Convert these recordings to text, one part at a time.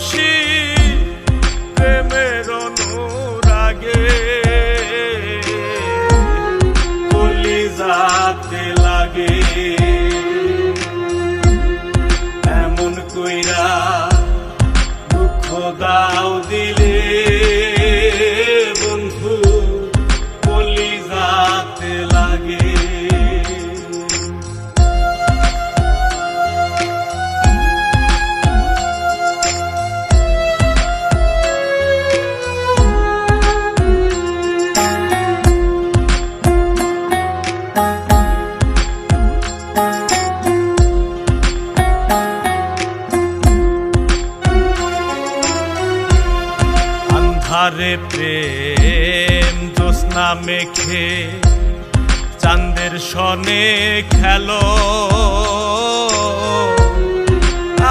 She. আন্ধারে প্রেম জ্যোৎস্না মেখে চাঁদের সনে খেলো।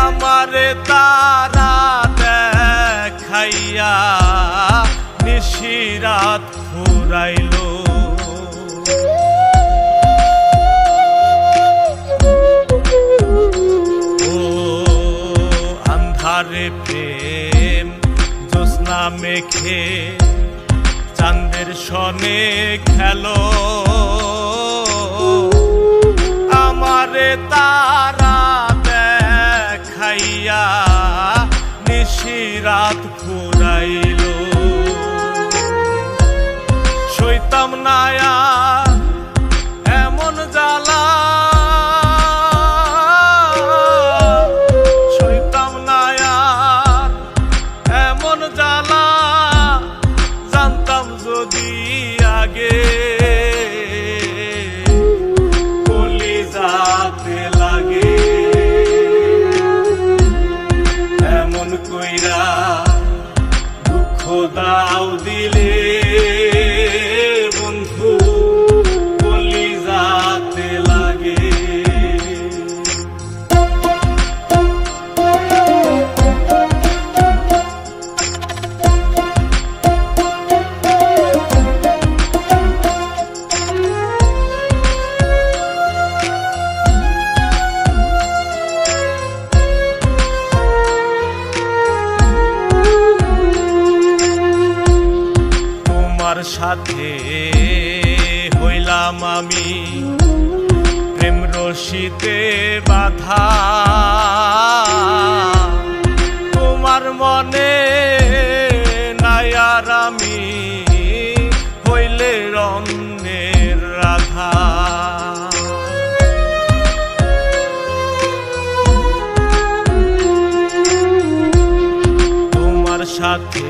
আমারে তারা দেখাইয়া নিশিরাত ফুরাইলো। আন্ধারে প্রেম জ্যোৎস্না মেখে চাঁদের সনে খেলো। আমারে তারা দেখাইয়া নিশিরাত ফুরাইলো। সইতাম নায়া সাথে হইলাম আমি। প্রেম রশিতে বাধা। তোমার মনে নাই আর আমি হইলে রন্যের রাধা। তোমার সাথে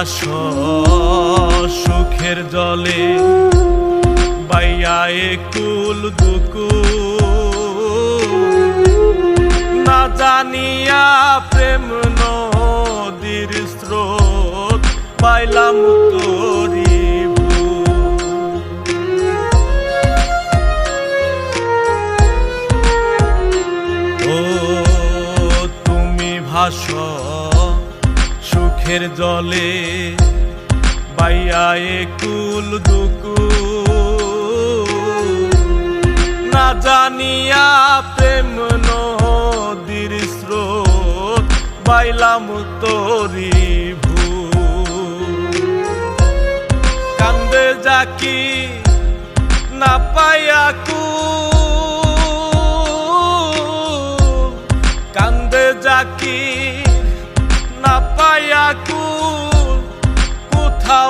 ভাস সুখের জলে বাইয়া কুল দুকু। না জানিয়া প্রেম নদীর স্রোত পাইলাম তোরি জলে পাইয়া কুল দুকু। না জানিয়া প্রেম নদীর স্রোত, বাইলাম তরি ভূ কান্দে যাকি না পাইয়া কু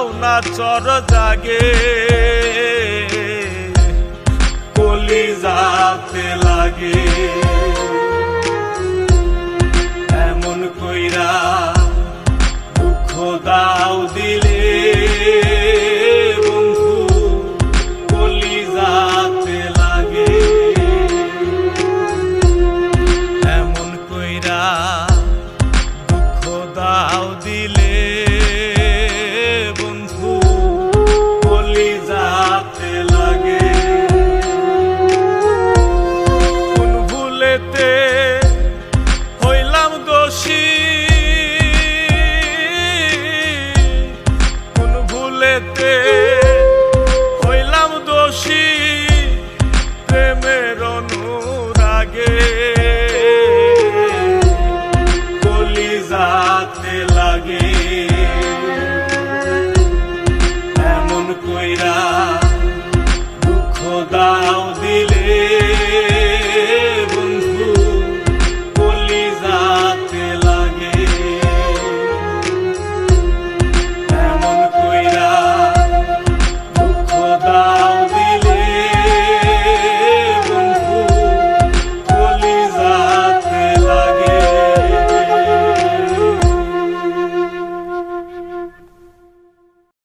কোথাও না চর জাগে। কলি যাতে লাগে। এমন কইরা দুঃখ দাও দিলে। হইলাম দোষী প্রেমের অনুরাগে। কলি যাতে লাগে। এমন কইরা